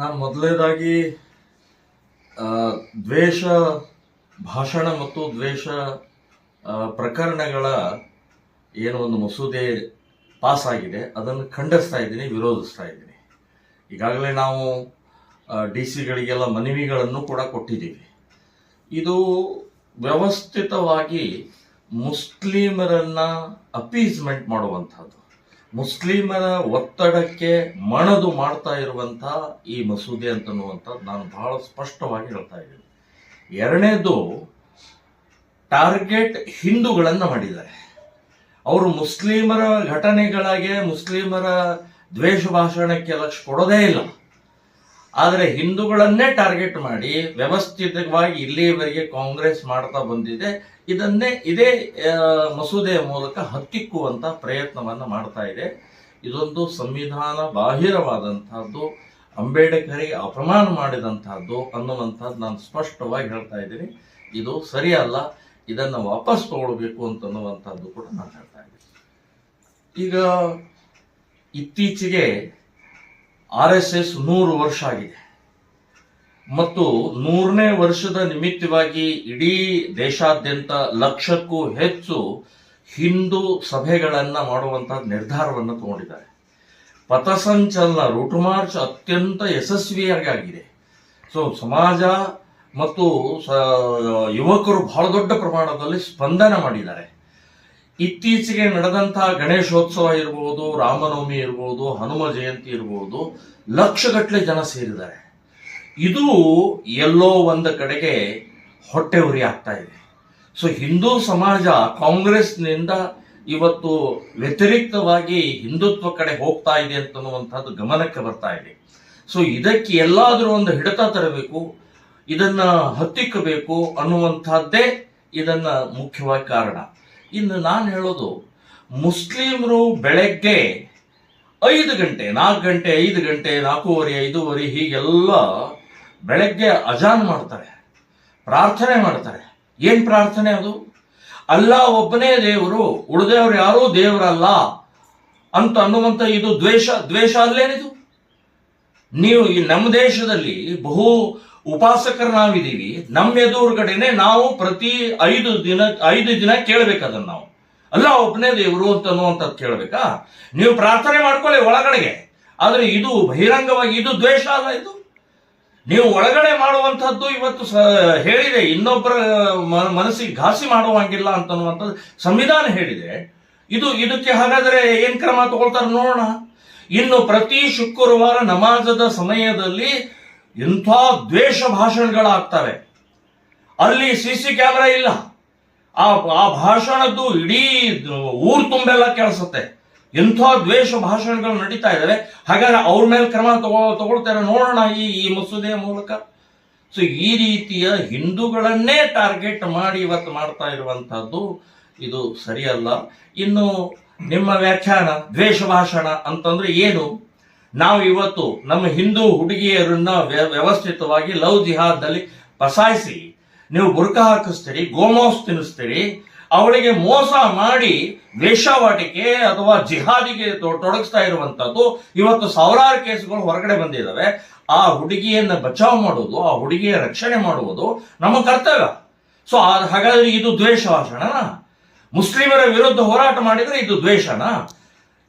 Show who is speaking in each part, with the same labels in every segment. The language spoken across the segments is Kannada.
Speaker 1: ನಾನು ಮೊದಲನೇದಾಗಿ ದ್ವೇಷ ಭಾಷಣ ಮತ್ತು ದ್ವೇಷ ಪ್ರಕರಣಗಳ ಏನು ಒಂದು ಮಸೂದೆ ಪಾಸ್ ಆಗಿದೆ ಅದನ್ನು ಖಂಡಿಸ್ತಾ ಇದ್ದೀನಿ, ವಿರೋಧಿಸ್ತಾ ಇದ್ದೀನಿ. ಈಗಾಗಲೇ ನಾವು ಡಿ ಸಿಗಳಿಗೆಲ್ಲ ಮನವಿಗಳನ್ನು ಕೂಡ ಕೊಟ್ಟಿದ್ದೀವಿ. ಇದು ವ್ಯವಸ್ಥಿತವಾಗಿ ಮುಸ್ಲಿಮರನ್ನು ಅಪೀಸ್ಮೆಂಟ್ ಮಾಡುವಂಥದ್ದು ಮುಸ್ಲಿಮರ ಒತ್ತಡಕ್ಕೆ ಮಣದು ಮಾಡ್ತಾ ಇರುವಂತಹ ಈ ಮಸೂದೆ ಅಂತನ್ನುವಂಥದ್ದು ನಾನು ಬಹಳ ಸ್ಪಷ್ಟವಾಗಿ ಹೇಳ್ತಾ ಇದ್ದೀನಿ. ಎರಡನೇದು, ಟಾರ್ಗೆಟ್ ಹಿಂದೂಗಳನ್ನು ಮಾಡಿದ್ದಾರೆ. ಅವರು ಮುಸ್ಲಿಮರ ಘಟನೆಗಳಿಗೆ ಮುಸ್ಲಿಮರ ದ್ವೇಷ ಭಾಷಣಕ್ಕೆ ಲಕ್ಷ ಕೊಡೋದೇ ಇಲ್ಲ. ಆದರೆ ಹಿಂದೂಗಳನ್ನೇ ಟಾರ್ಗೆಟ್ ಮಾಡಿ ವ್ಯವಸ್ಥಿತವಾಗಿ ಇಲ್ಲಿಯವರೆಗೆ ಕಾಂಗ್ರೆಸ್ ಮಾಡ್ತಾ ಬಂದಿದೆ, ಇದನ್ನೇ ಇದೇ ಮಸೂದೆಯ ಮೂಲಕ ಹತ್ತಿಕ್ಕುವಂತ ಪ್ರಯತ್ನವನ್ನು ಮಾಡ್ತಾ ಇದೆ. ಇದೊಂದು ಸಂವಿಧಾನ ಬಾಹಿರವಾದಂತಹದ್ದು, ಅಂಬೇಡ್ಕರಿಗೆ ಅಪಮಾನ ಮಾಡಿದಂತಹದ್ದು ಅನ್ನುವಂಥದ್ದು ನಾನು ಸ್ಪಷ್ಟವಾಗಿ ಹೇಳ್ತಾ ಇದ್ದೀನಿ. ಇದು ಸರಿಯಲ್ಲ, ಇದನ್ನು ವಾಪಸ್ ತಗೊಳ್ಬೇಕು ಅಂತನ್ನುವಂಥದ್ದು ಕೂಡ ನಾನು ಹೇಳ್ತಾ ಇದ್ದೀನಿ. ಈಗ ಇತ್ತೀಚೆಗೆ ಆರ್ ಎಸ್ ಎಸ್ ನೂರು ವರ್ಷ ಆಗಿದೆ. ಮತ್ತು ನೂರನೇ ವರ್ಷದ ನಿಮಿತ್ತವಾಗಿ ಇಡೀ ದೇಶಾದ್ಯಂತ ಲಕ್ಷಕ್ಕೂ ಹೆಚ್ಚು ಹಿಂದೂ ಸಭೆಗಳನ್ನ ಮಾಡುವಂತಹ ನಿರ್ಧಾರವನ್ನು ತಗೊಂಡಿದ್ದಾರೆ. ಪಥಸಂಚಲನ ರೂಟ್ ಮಾರ್ಚ್ ಅತ್ಯಂತ ಯಶಸ್ವಿಯಾಗಿ ಆಗಿದೆ ಸೊ, ಸಮಾಜ ಮತ್ತು ಯುವಕರು ಬಹಳ ದೊಡ್ಡ ಪ್ರಮಾಣದಲ್ಲಿ ಸ್ಪಂದನ ಮಾಡಿದ್ದಾರೆ. ಇತ್ತೀಚೆಗೆ ನಡೆದಂತಹ ಗಣೇಶೋತ್ಸವ ಇರಬಹುದು ರಾಮನವಮಿ ಇರಬಹುದು ಹನುಮ ಜಯಂತಿ ಇರಬಹುದು ಲಕ್ಷಗಟ್ಟಲೆ ಜನ ಸೇರಿದ್ದಾರೆ. ಇದು ಎಲ್ಲೋ ಒಂದು ಕಡೆಗೆ ಹೊಟ್ಟೆ ಉರಿ ಆಗ್ತಾ ಇದೆ. ಸೊ ಹಿಂದೂ ಸಮಾಜ ಕಾಂಗ್ರೆಸ್ನಿಂದ ಇವತ್ತು ವ್ಯತಿರಿಕ್ತವಾಗಿ ಹಿಂದುತ್ವ ಕಡೆ ಹೋಗ್ತಾ ಇದೆ ಅಂತನ್ನುವಂಥದ್ದು ಗಮನಕ್ಕೆ ಬರ್ತಾ ಇದೆ. ಸೊ ಇದಕ್ಕೆ ಎಲ್ಲಾದರೂ ಒಂದು ಹಿಡಿತ ತರಬೇಕು, ಇದನ್ನ ಹತ್ತಿಕ್ಕಬೇಕು ಅನ್ನುವಂಥದ್ದೇ ಇದನ್ನ ಮುಖ್ಯವಾಗಿ ಕಾರಣ. ಇನ್ನು ನಾನು ಹೇಳೋದು, ಮುಸ್ಲಿಮರು ಬೆಳಗ್ಗೆ ಐದು ಗಂಟೆ, ನಾಲ್ಕು ಗಂಟೆ, ಐದು ಗಂಟೆ, ನಾಲ್ಕೂವರೆ, ಐದೂವರೆ ಹೀಗೆಲ್ಲ ಬೆಳಗ್ಗೆ ಅಜಾನ್ ಮಾಡ್ತಾರೆ, ಪ್ರಾರ್ಥನೆ ಮಾಡ್ತಾರೆ. ಏನು ಪ್ರಾರ್ಥನೆ ಅದು? ಅಲ್ಲ ಒಬ್ಬನೇ ದೇವರು, ಉಳಿದೇವ್ರು ಯಾರೂ ದೇವರಲ್ಲ ಅಂತ ಅನ್ನುವಂಥ ಇದು ದ್ವೇಷ ದ್ವೇಷ ಅಲ್ಲೇನಿದು? ನೀವು ಈ ನಮ್ಮ ದೇಶದಲ್ಲಿ ಬಹು ಉಪಾಸಕರು ನಾವಿದ್ದೀವಿ ನಮ್ಮ ಎದುರುಗಡೆನೆ ನಾವು ಪ್ರತಿ ಐದು ದಿನ ಐದು ದಿನ ಕೇಳ್ಬೇಕು ಅದನ್ನ ನಾವು. ಅಲ್ಲ, ಒಬ್ಬನೇ ದೇವರು ಅಂತ ಅನ್ನುವಂಥದ್ದು ಕೇಳ್ಬೇಕಾ? ನೀವು ಪ್ರಾರ್ಥನೆ ಮಾಡ್ಕೊಳ್ಳಿ ಒಳಗಡೆಗೆ. ಆದರೆ ಇದು ಬಹಿರಂಗವಾಗಿ, ಇದು ದ್ವೇಷ ಅಲ್ಲ ಇದು. ನೀವು ಒಳಗಡೆ ಮಾಡುವಂಥದ್ದು ಇವತ್ತು ಹೇಳಿದೆ. ಇನ್ನೊಬ್ಬರ ಮನಸ್ಸಿಗೆ ಘಾಸಿ ಮಾಡುವಂಗಿಲ್ಲ ಅಂತನ್ನುವಂಥದ್ದು ಸಂವಿಧಾನ ಹೇಳಿದೆ. ಇದು, ಇದಕ್ಕೆ ಹಾಗಾದರೆ ಏನು ಕ್ರಮ ತಗೊಳ್ತಾರೆ ನೋಡೋಣ. ಇನ್ನು ಪ್ರತಿ ಶುಕ್ರವಾರ ನಮಾಜದ ಸಮಯದಲ್ಲಿ ಇಂಥ ದ್ವೇಷ ಭಾಷಣಗಳಾಗ್ತವೆ. ಅಲ್ಲಿ ಸಿ ಸಿ ಕ್ಯಾಮ್ರಾ ಇಲ್ಲ. ಆ ಆ ಭಾಷಣದ್ದು ಇಡೀ ಊರು ತುಂಬೆಲ್ಲ ಕೇಳಿಸುತ್ತೆ ಎಂಥ ದ್ವೇಷ ಭಾಷಣಗಳು ನಡೀತಾ ಇದ್ದಾವೆ. ಹಾಗಾದ್ರೆ ಅವ್ರ ಮೇಲೆ ಕ್ರಮ ತಗೋ ತಗೊಳ್ತಾರೆ ನೋಡೋಣ ಈ ಈ ಮಸೂದೆಯ ಮೂಲಕ. ಸೊ ಈ ರೀತಿಯ ಹಿಂದೂಗಳನ್ನೇ ಟಾರ್ಗೆಟ್ ಮಾಡಿ ಇವತ್ತು ಮಾಡ್ತಾ ಇರುವಂತಹದ್ದು ಇದು ಸರಿಯಲ್ಲ. ಇನ್ನು ನಿಮ್ಮ ವ್ಯಾಖ್ಯಾನ ದ್ವೇಷ ಭಾಷಣ ಅಂತಂದ್ರೆ ಏನು? ನಾವು ಇವತ್ತು ನಮ್ಮ ಹಿಂದೂ ಹುಡುಗಿಯರನ್ನ ವ್ಯ- ವ್ಯವಸ್ಥಿತವಾಗಿ ಲವ್ ಜಿಹಾದ್ನಲ್ಲಿ ಪಸಾಯಿಸಿ, ನೀವು ಬುರ್ಕ ಹಾಕಿಸ್ತೀರಿ, ಗೋಮೋಸ್ ತಿನ್ನಿಸ್ತೀರಿ, ಅವಳಿಗೆ ಮೋಸ ಮಾಡಿ ವೇಷವಾಟಿಕೆ ಅಥವಾ ಜಿಹಾದಿಗೆ ತೊಡಗಿಸ್ತಾ ಇರುವಂತದ್ದು ಇವತ್ತು ಸಾವಿರಾರು ಕೇಸ್ಗಳು ಹೊರಗಡೆ ಬಂದಿದ್ದಾವೆ ಆ ಹುಡುಗಿಯನ್ನ ಬಚಾವ್ ಮಾಡುವುದು ಆ ಹುಡುಗಿಯ ರಕ್ಷಣೆ ಮಾಡುವುದು ನಮ್ಮ ಕರ್ತವ್ಯ. ಸೊ ಹಾಗಾದ್ರೆ ಇದು ದ್ವೇಷ ಮುಸ್ಲಿಮರ ವಿರುದ್ಧ ಹೋರಾಟ ಮಾಡಿದ್ರೆ ಇದು ದ್ವೇಷನ?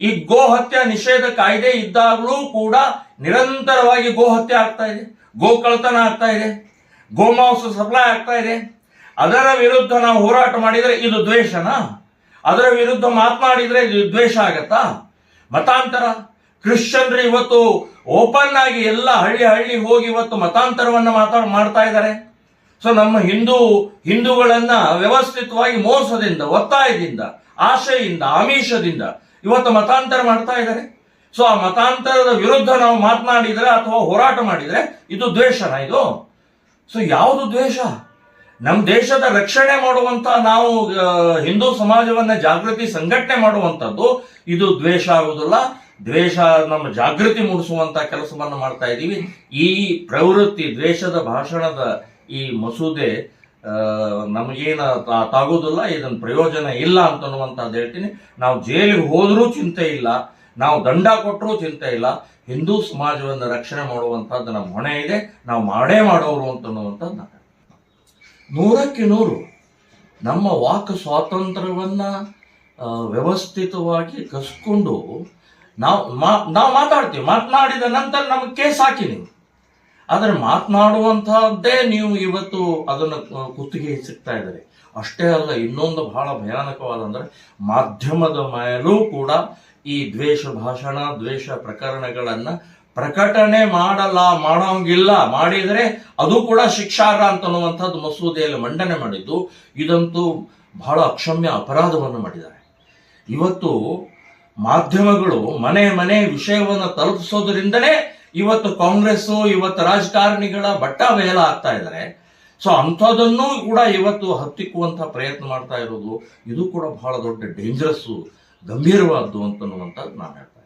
Speaker 1: ಈ ಗೋ ಹತ್ಯೆ ನಿಷೇಧ ಕಾಯ್ದೆ ಇದ್ದಾಗಲೂ ಕೂಡ ನಿರಂತರವಾಗಿ ಗೋ ಹತ್ಯೆ ಆಗ್ತಾ ಇದೆ. ಗೋ ಆಗ್ತಾ ಇದೆ. ಗೋಮಾಂಸ ಸಪ್ಲೈ ಆಗ್ತಾ ಇದೆ. ಅದರ ವಿರುದ್ಧ ನಾವು ಹೋರಾಟ ಮಾಡಿದ್ರೆ ಇದು ದ್ವೇಷನಾ? ಅದರ ವಿರುದ್ಧ ಮಾತನಾಡಿದ್ರೆ ಇದು ದ್ವೇಷ ಆಗತ್ತಾ? ಮತಾಂತರ? ಕ್ರಿಶ್ಚಿಯನ್ರು ಇವತ್ತು ಓಪನ್ ಆಗಿ ಎಲ್ಲ ಹಳ್ಳಿ ಹಳ್ಳಿ ಹೋಗಿ ಇವತ್ತು ಮತಾಂತರವನ್ನ ಮಾತಾಡ್ ಮಾಡ್ತಾ ಇದ್ದಾರೆ. ಸೊ ನಮ್ಮ ಹಿಂದೂ, ಹಿಂದೂಗಳನ್ನ ವ್ಯವಸ್ಥಿತವಾಗಿ ಮೋಸದಿಂದ, ಒತ್ತಾಯದಿಂದ, ಆಶೆಯಿಂದ, ಆಮಿಷದಿಂದ ಇವತ್ತು ಮತಾಂತರ ಮಾಡ್ತಾ ಇದ್ದಾರೆ. ಸೊ ಆ ಮತಾಂತರದ ವಿರುದ್ಧ ನಾವು ಮಾತನಾಡಿದ್ರೆ ಅಥವಾ ಹೋರಾಟ ಮಾಡಿದ್ರೆ ಇದು ದ್ವೇಷನ ಇದು? ಸೊ ಯಾವುದು ದ್ವೇಷ? ನಮ್ಮ ದೇಶದ ರಕ್ಷಣೆ ಮಾಡುವಂತ ನಾವು ಹಿಂದೂ ಸಮಾಜವನ್ನ ಜಾಗೃತಿ ಸಂಘಟನೆ ಮಾಡುವಂತದ್ದು ಇದು ದ್ವೇಷ ಆಗುವುದಿಲ್ಲ. ದ್ವೇಷ ನಮ್ಮ ಜಾಗೃತಿ ಮೂಡಿಸುವಂತ ಕೆಲಸವನ್ನು ಮಾಡ್ತಾ ಇದ್ದೀವಿ ಈ ಪ್ರವೃತ್ತಿ, ದ್ವೇಷದ ಭಾಷಣದ ಈ ಮಸೂದೆ ನಮಗೇನ ತಾಗೋದಿಲ್ಲ ಇದನ್ನು ಪ್ರಯೋಜನ ಇಲ್ಲ ಅಂತನ್ನುವಂಥದ್ದು ಹೇಳ್ತೀನಿ. ನಾವು ಜೈಲಿಗೆ ಹೋದರೂ ಚಿಂತೆ ಇಲ್ಲ, ನಾವು ದಂಡ ಕೊಟ್ಟರೂ ಚಿಂತೆ ಇಲ್ಲ. ಹಿಂದೂ ಸಮಾಜವನ್ನು ರಕ್ಷಣೆ ಮಾಡುವಂಥದ್ದು ನಮ್ಮ ಹೊಣೆ ಇದೆ, ನಾವು ಮಾಡೇ ಮಾಡೋರು ಅಂತನ್ನುವಂಥದ್ದು ನಾನು ನೂರಕ್ಕೆ ನೂರು. ನಮ್ಮ ವಾಕ್ ಸ್ವಾತಂತ್ರ್ಯವನ್ನು ವ್ಯವಸ್ಥಿತವಾಗಿ ಕಸ್ಕೊಂಡು ನಾವು ಮಾ, ನಾವು ಮಾತಾಡ್ತೀವಿ. ಮಾತನಾಡಿದ ನಂತರ ನಮಗೆ ಕೇಸ್ ಹಾಕಿ ನೀವು. ಆದರೆ ಮಾತನಾಡುವಂತಹದ್ದೇ ನೀವು ಇವತ್ತು ಅದನ್ನು ಕುತ್ತಿಗೆ ಸಿಗ್ತಾ ಇದ್ದಾರೆ. ಅಷ್ಟೇ ಅಲ್ಲ, ಇನ್ನೊಂದು ಬಹಳ ಭಯಾನಕವಾದಂದ್ರೆ ಮಾಧ್ಯಮದ ಮೇಲೂ ಕೂಡ ಈ ದ್ವೇಷ ಭಾಷಣ, ದ್ವೇಷ ಪ್ರಕರಣಗಳನ್ನ ಪ್ರಕಟಣೆ ಮಾಡಲ್ಲ ಮಾಡೋಂಗಿಲ್ಲ, ಮಾಡಿದರೆ ಅದು ಕೂಡ ಶಿಕ್ಷಾರ್ಹ ಅಂತನ್ನುವಂಥದ್ದು ಮಸೂದೆಯಲ್ಲಿ ಮಂಡನೆ ಮಾಡಿದ್ದು, ಇದಂತೂ ಬಹಳ ಅಕ್ಷಮ್ಯ ಅಪರಾಧವನ್ನು ಮಾಡಿದ್ದಾರೆ. ಇವತ್ತು ಮಾಧ್ಯಮಗಳು ಮನೆ ಮನೆ ವಿಷಯವನ್ನು ತಲುಪಿಸೋದ್ರಿಂದನೇ ಇವತ್ತು ಕಾಂಗ್ರೆಸ್ ಇವತ್ತು ರಾಜಕಾರಣಿಗಳ ಬಟ್ಟ ಬಯಲ ಆಗ್ತಾ ಇದ್ದಾರೆ ಸೊ ಅಂಥದನ್ನು ಕೂಡ ಇವತ್ತು ಹತ್ತಿಕ್ಕುವಂತ ಪ್ರಯತ್ನ ಮಾಡ್ತಾ ಇರೋದು, ಇದು ಕೂಡ ಬಹಳ ದೊಡ್ಡ ಡೇಂಜರಸ್ಸು ಗಂಭೀರವಾದ್ದು ಅಂತನ್ನುವಂಥದ್ದು ನಾನು ಹೇಳ್ತೇನೆ